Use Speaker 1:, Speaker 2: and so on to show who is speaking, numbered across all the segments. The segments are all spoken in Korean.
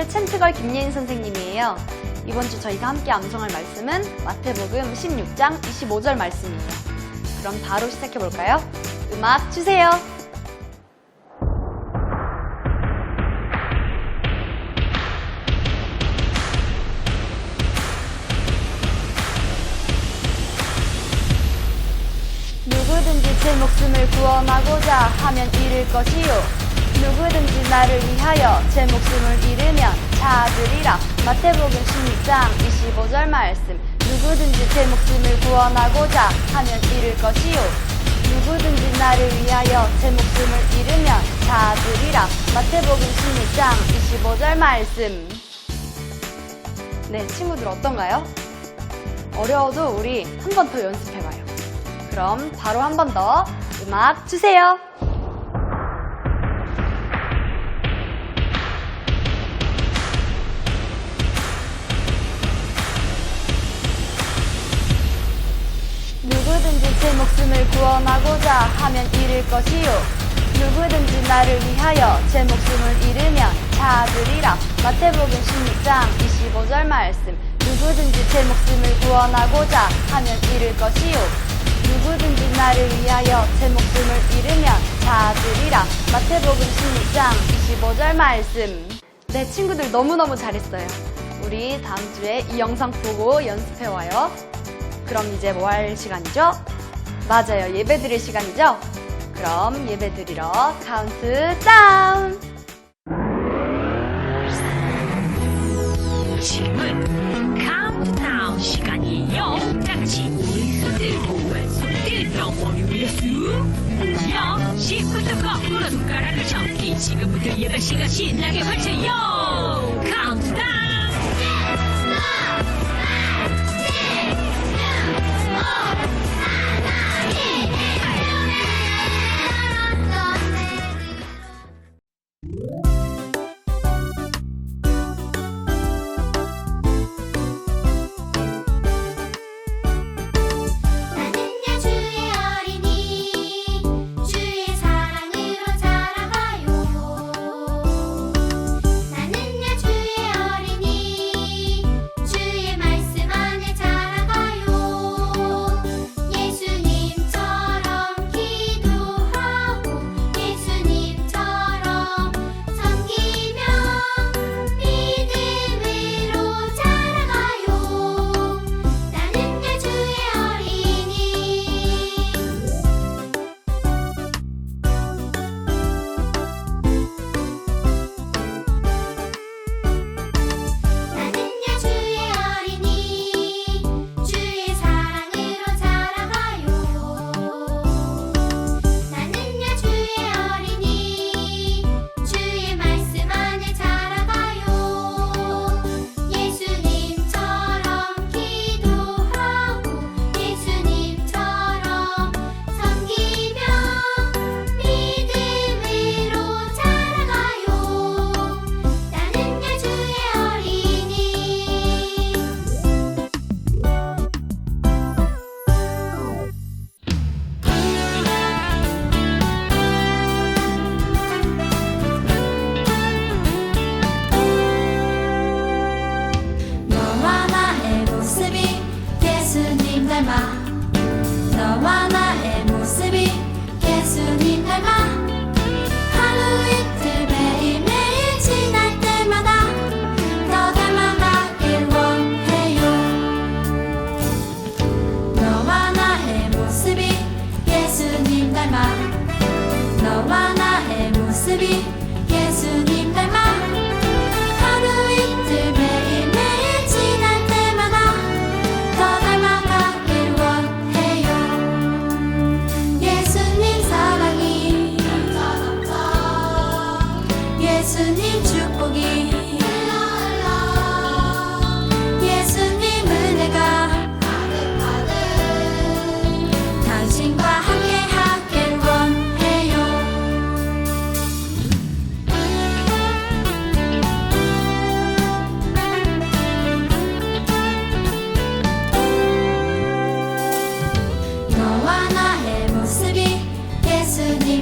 Speaker 1: 친구들, 챈트걸 김예인 선생님이에요. 이번 주 저희가 함께 암송할 말씀은 마태복음 16장 25절 말씀이에요. 그럼 바로 시작해 볼까요? 음악 주세요. 누구든지 제 목숨을 구원하고자 하면 잃을 것이요. 누구든지 나를 위하여 제 목숨을 잃으면 찾으리라. 마태복음 16장 25절 말씀. 누구든지 제 목숨을 구원하고자 하면 잃을 것이요. 누구든지 나를 위하여 제 목숨을 잃으면 찾으리라. 마태복음 16장 25절 말씀. 네, 친구들 어떤가요? 어려워도 우리 한 번 더 연습해봐요. 그럼 바로 한 번 더 음악 주세요. 제 목숨을 구원하고자 하면 잃을 것이요. 누구든지 나를 위하여 제 목숨을 잃으면 찾으리라. 마태복음 16장 25절 말씀. 누구든지 제 목숨을 구원하고자 하면 잃을 것이요. 누구든지 나를 위하여 제 목숨을 잃으면 찾으리라. 마태복음 16장 25절 말씀. 네, 친구들 너무너무 잘했어요. 우리 다음 주에 이 영상 보고 연습해와요. 그럼 이제 뭐 할 시간이죠? 맞아요. 예배 드릴 시간이죠? 그럼 예배 드리러 카운트 다운!
Speaker 2: 지금은 카운트다운 시간이에요. 다 같이 들고 왼손들 영원히 위렸수 야 10부터 거꾸로 손가락을 접기 지금부터 예배 시간 신나게 외쳐요 카운트다운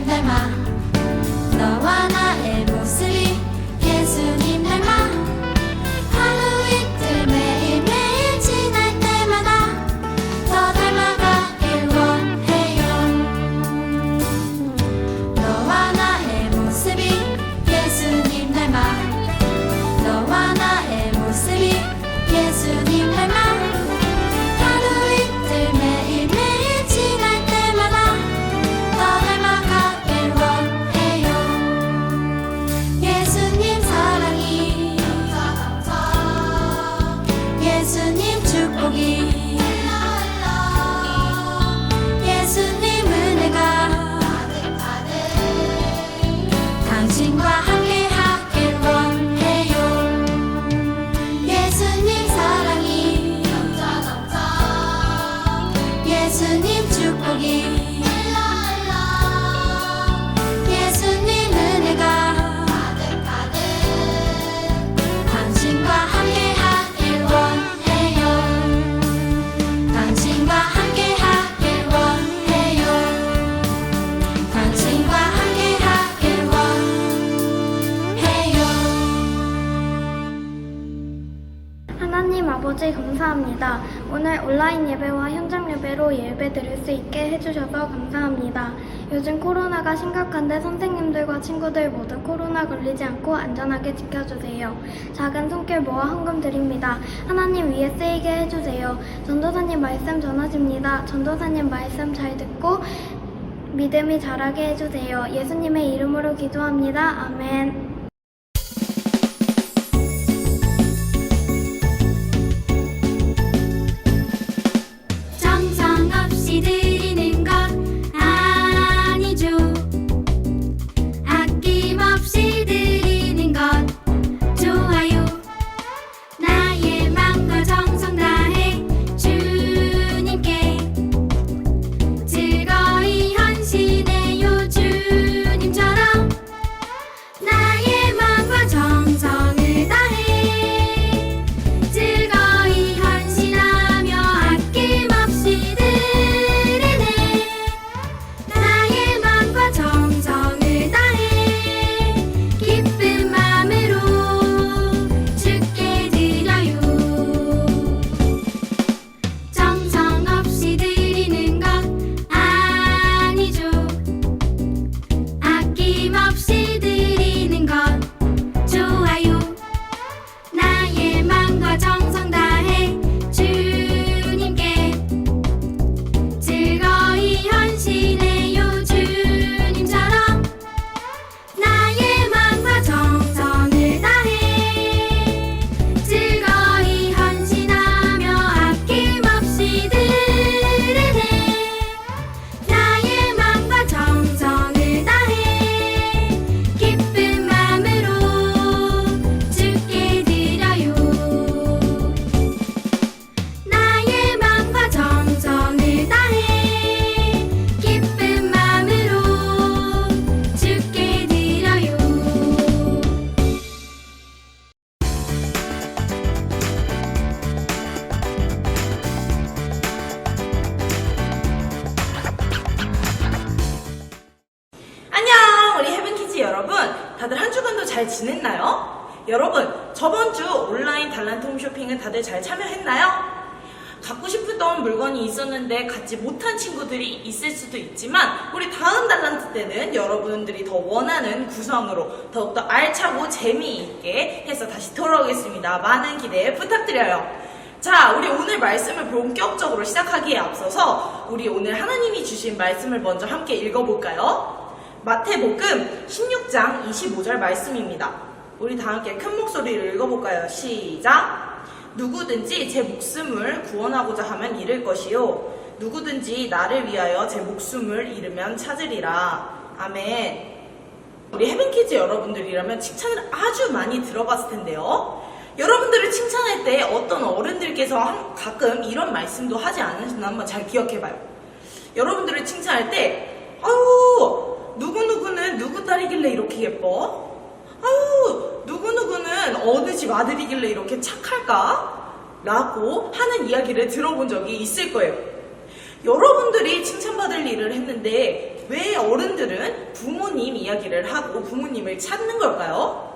Speaker 3: でも
Speaker 2: 예배 드릴 수 있게 해주셔서 감사합니다. 요즘 코로나가 심각한데 선생님들과 친구들 모두 코로나 걸리지 않고 안전하게 지켜주세요. 작은 손길 모아 헌금 드립니다. 하나님 위에 쓰이게 해주세요. 전도사님 말씀 전하십니다. 전도사님 말씀 잘 듣고 믿음이 자라게 해주세요. 예수님의 이름으로 기도합니다. 아멘.
Speaker 4: 갖지 못한 친구들이 있을 수도 있지만 우리 다음 달란트 때는 여러분들이 더 원하는 구성으로 더욱더 알차고 재미있게 해서 다시 돌아오겠습니다. 많은 기대 부탁드려요. 자, 우리 오늘 말씀을 본격적으로 시작하기에 앞서서 우리 오늘 하나님이 주신 말씀을 먼저 함께 읽어볼까요? 마태복음 16장 25절 말씀입니다. 우리 다 함께 큰 목소리로 읽어볼까요? 시작! 누구든지 제 목숨을 구원하고자 하면 잃을 것이요. 누구든지 나를 위하여 제 목숨을 잃으면 찾으리라. 아멘. 우리 헤븐키즈 여러분들이라면 칭찬을 아주 많이 들어봤을 텐데요. 여러분들을 칭찬할 때 어떤 어른들께서 한- 가끔 이런 말씀도 하지 않으셨나 한번 잘 기억해봐요. 여러분들을 칭찬할 때, 아유, 누구누구는 누구 딸이길래 이렇게 예뻐? 아유, 누구누구는 어느 집 아들이길래 이렇게 착할까? 라고 하는 이야기를 들어본 적이 있을 거예요. 여러분들이 칭찬받을 일을 했는데 왜 어른들은 부모님 이야기를 하고 부모님을 찾는 걸까요?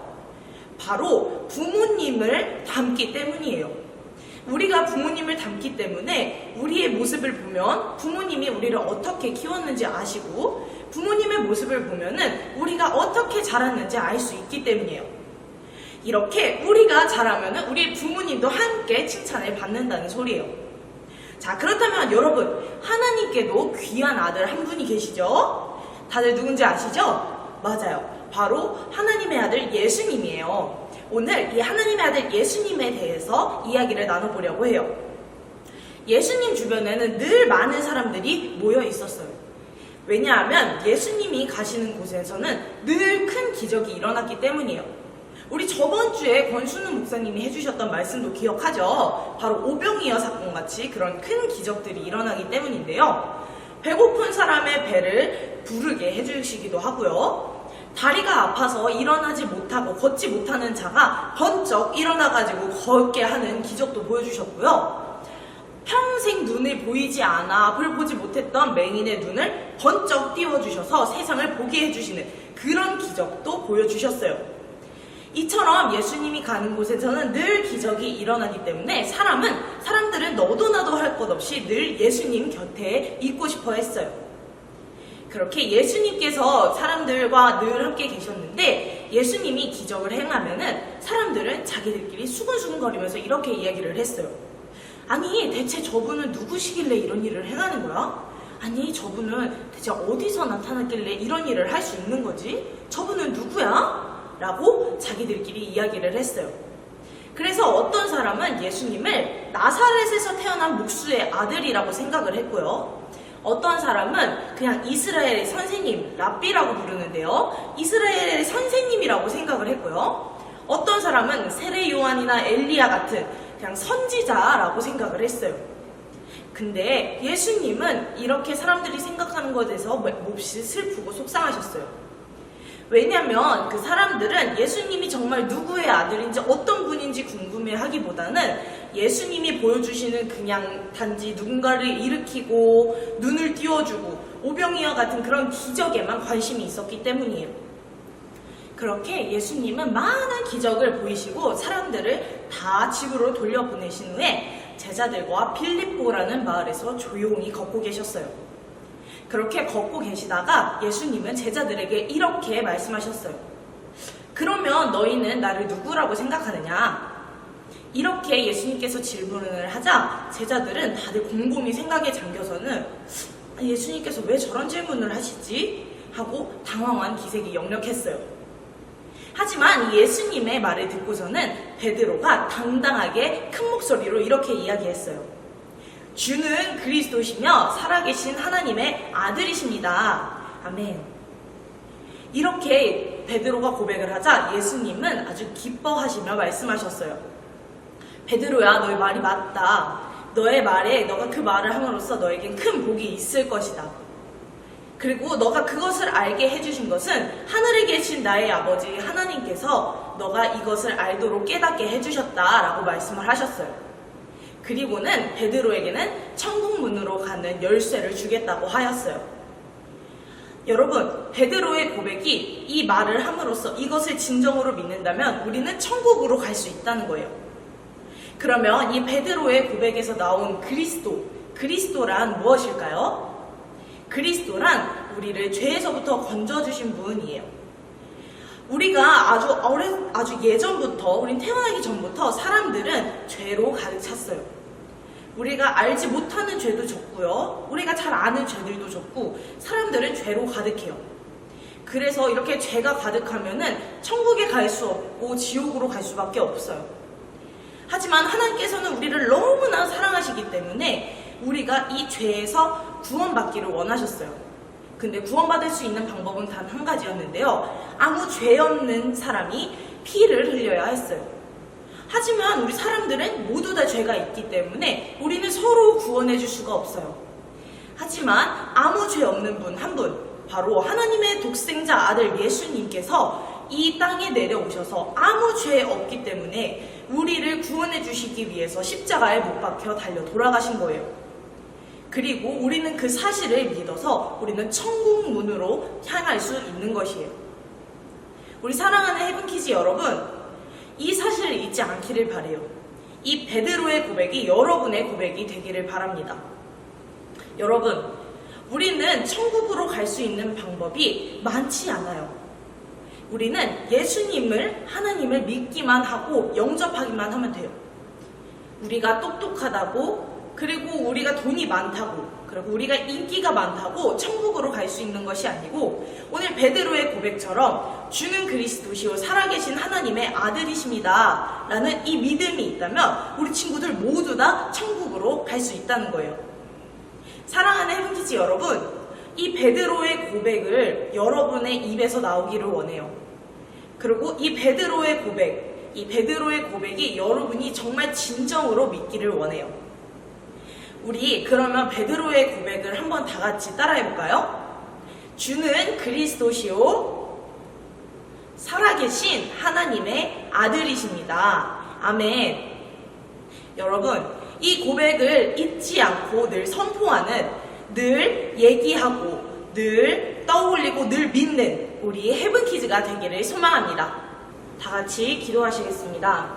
Speaker 4: 바로 부모님을 닮기 때문이에요. 우리가 부모님을 닮기 때문에 우리의 모습을 보면 부모님이 우리를 어떻게 키웠는지 아시고 부모님의 모습을 보면은 우리가 어떻게 자랐는지 알 수 있기 때문이에요. 이렇게 우리가 잘하면은 우리 부모님도 함께 칭찬을 받는다는 소리예요. 자, 그렇다면 여러분, 하나님께도 귀한 아들 한 분이 계시죠? 다들 누군지 아시죠? 맞아요. 바로 하나님의 아들 예수님이에요. 오늘 이 하나님의 아들 예수님에 대해서 이야기를 나눠보려고 해요. 예수님 주변에는 늘 많은 사람들이 모여 있었어요. 왜냐하면 예수님이 가시는 곳에서는 늘 큰 기적이 일어났기 때문이에요. 우리 저번 주에 권순우 목사님이 해주셨던 말씀도 기억하죠? 바로 오병이어 사건 같이 그런 큰 기적들이 일어나기 때문인데요. 배고픈 사람의 배를 부르게 해주시기도 하고요. 다리가 아파서 일어나지 못하고 걷지 못하는 자가 번쩍 일어나가지고 걷게 하는 기적도 보여주셨고요. 평생 눈이 보이지 않아 앞을 보지 못했던 맹인의 눈을 번쩍 띄워주셔서 세상을 보게 해주시는 그런 기적도 보여주셨어요. 이처럼 예수님이 가는 곳에서는 늘 기적이 일어나기 때문에 사람은 사람들은 너도 나도 할 것 없이 늘 예수님 곁에 있고 싶어 했어요. 그렇게 예수님께서 사람들과 늘 함께 계셨는데 예수님이 기적을 행하면은 사람들은 자기들끼리 수근수근거리면서 이렇게 이야기를 했어요. 아니 대체 저분은 누구시길래 이런 일을 행하는 거야? 아니 저분은 대체 어디서 나타났길래 이런 일을 할 수 있는 거지? 저분은 누구야? 라고 자기들끼리 이야기를 했어요. 그래서 어떤 사람은 예수님을 나사렛에서 태어난 목수의 아들이라고 생각을 했고요. 어떤 사람은 그냥 이스라엘의 선생님, 랍비라고 부르는데요. 이스라엘의 선생님이라고 생각을 했고요. 어떤 사람은 세례 요한이나 엘리야 같은 그냥 선지자라고 생각을 했어요. 근데 예수님은 이렇게 사람들이 생각하는 것에 대해서 몹시 슬프고 속상하셨어요. 왜냐면 그 사람들은 예수님이 정말 누구의 아들인지 어떤 분인지 궁금해 하기보다는 예수님이 보여주시는 그냥 단지 누군가를 일으키고 눈을 띄워주고 오병이어 같은 그런 기적에만 관심이 있었기 때문이에요. 그렇게 예수님은 많은 기적을 보이시고 사람들을 다 집으로 돌려보내신 후에 제자들과 빌립보라는 마을에서 조용히 걷고 계셨어요. 그렇게 걷고 계시다가 예수님은 제자들에게 이렇게 말씀하셨어요. 그러면 너희는 나를 누구라고 생각하느냐? 이렇게 예수님께서 질문을 하자 제자들은 다들 곰곰이 생각에 잠겨서는 아, 예수님께서 왜 저런 질문을 하시지? 하고 당황한 기색이 역력했어요. 하지만 예수님의 말을 듣고서는 베드로가 당당하게 큰 목소리로 이렇게 이야기했어요. 주는 그리스도시며 살아계신 하나님의 아들이십니다. 아멘. 이렇게 베드로가 고백을 하자 예수님은 아주 기뻐하시며 말씀하셨어요. 베드로야, 너의 말이 맞다. 너의 말에 너가 그 말을 함으로써 너에겐 큰 복이 있을 것이다. 그리고 너가 그것을 알게 해주신 것은 하늘에 계신 나의 아버지 하나님께서 너가 이것을 알도록 깨닫게 해주셨다라고 말씀을 하셨어요. 그리고는 베드로에게는 천국 문으로 가는 열쇠를 주겠다고 하였어요. 여러분, 베드로의 고백이 이 말을 함으로써 이것을 진정으로 믿는다면 우리는 천국으로 갈 수 있다는 거예요. 그러면 이 베드로의 고백에서 나온 그리스도, 그리스도란 무엇일까요? 그리스도란 우리를 죄에서부터 건져주신 분이에요. 우리가 아주 오랜, 아주 예전부터, 우린 태어나기 전부터 사람들은 죄로 가득 찼어요. 우리가 알지 못하는 죄도 적고요. 우리가 잘 아는 죄들도 적고, 사람들은 죄로 가득해요. 그래서 이렇게 죄가 가득하면은 천국에 갈 수 없고 지옥으로 갈 수밖에 없어요. 하지만 하나님께서는 우리를 너무나 사랑하시기 때문에 우리가 이 죄에서 구원받기를 원하셨어요. 근데 구원받을 수 있는 방법은 단 한 가지였는데요. 아무 죄 없는 사람이 피를 흘려야 했어요. 하지만 우리 사람들은 모두 다 죄가 있기 때문에 우리는 서로 구원해 줄 수가 없어요. 하지만 아무 죄 없는 분 한 분, 바로 하나님의 독생자 아들 예수님께서 이 땅에 내려오셔서 아무 죄 없기 때문에 우리를 구원해 주시기 위해서 십자가에 못 박혀 달려 돌아가신 거예요. 그리고 우리는 그 사실을 믿어서 우리는 천국 문으로 향할 수 있는 것이에요. 우리 사랑하는 헤븐키즈 여러분, 이 사실을 잊지 않기를 바래요. 이 베드로의 고백이 여러분의 고백이 되기를 바랍니다. 여러분, 우리는 천국으로 갈 수 있는 방법이 많지 않아요. 우리는 예수님을, 하나님을 믿기만 하고 영접하기만 하면 돼요. 우리가 똑똑하다고 그리고 우리가 돈이 많다고 그리고 우리가 인기가 많다고 천국으로 갈 수 있는 것이 아니고 오늘 베드로의 고백처럼 주는 그리스도시요 살아계신 하나님의 아들이십니다. 라는 이 믿음이 있다면 우리 친구들 모두 다 천국으로 갈 수 있다는 거예요. 사랑하는 헤븐키즈 여러분 이 베드로의 고백을 여러분의 입에서 나오기를 원해요. 그리고 이 베드로의 고백, 이 베드로의 고백이 여러분이 정말 진정으로 믿기를 원해요. 우리 그러면 베드로의 고백을 한번 다 같이 따라해 볼까요? 주는 그리스도시요 살아계신 하나님의 아들이십니다. 아멘. 여러분, 이 고백을 잊지 않고 늘 선포하는, 늘 얘기하고, 늘 떠올리고, 늘 믿는 우리 헤븐키즈가 되기를 소망합니다. 다 같이 기도하시겠습니다.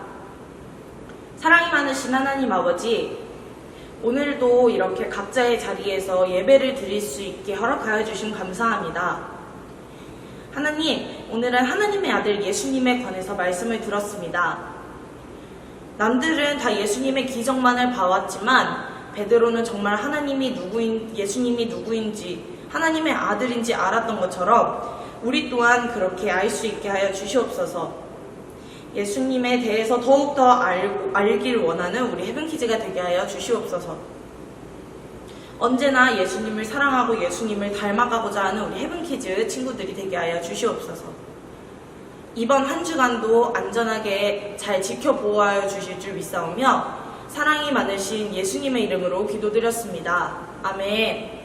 Speaker 4: 사랑이 많으신 하나님 아버지, 오늘도 이렇게 각자의 자리에서 예배를 드릴 수 있게 허락하여 주심 감사합니다. 하나님, 오늘은 하나님의 아들 예수님에 관해서 말씀을 들었습니다. 남들은 다 예수님의 기적만을 봐왔지만 베드로는 정말 하나님이 누구인 예수님이 누구인지 하나님의 아들인지 알았던 것처럼 우리 또한 그렇게 알 수 있게 하여 주시옵소서. 예수님에 대해서 더욱더 알고, 알길 원하는 우리 헤븐키즈가 되게 하여 주시옵소서. 언제나 예수님을 사랑하고 예수님을 닮아가고자 하는 우리 헤븐키즈 친구들이 되게 하여 주시옵소서. 이번 한 주간도 안전하게 잘 지켜보아여 주실 줄 믿사오며 사랑이 많으신 예수님의 이름으로 기도드렸습니다. 아멘.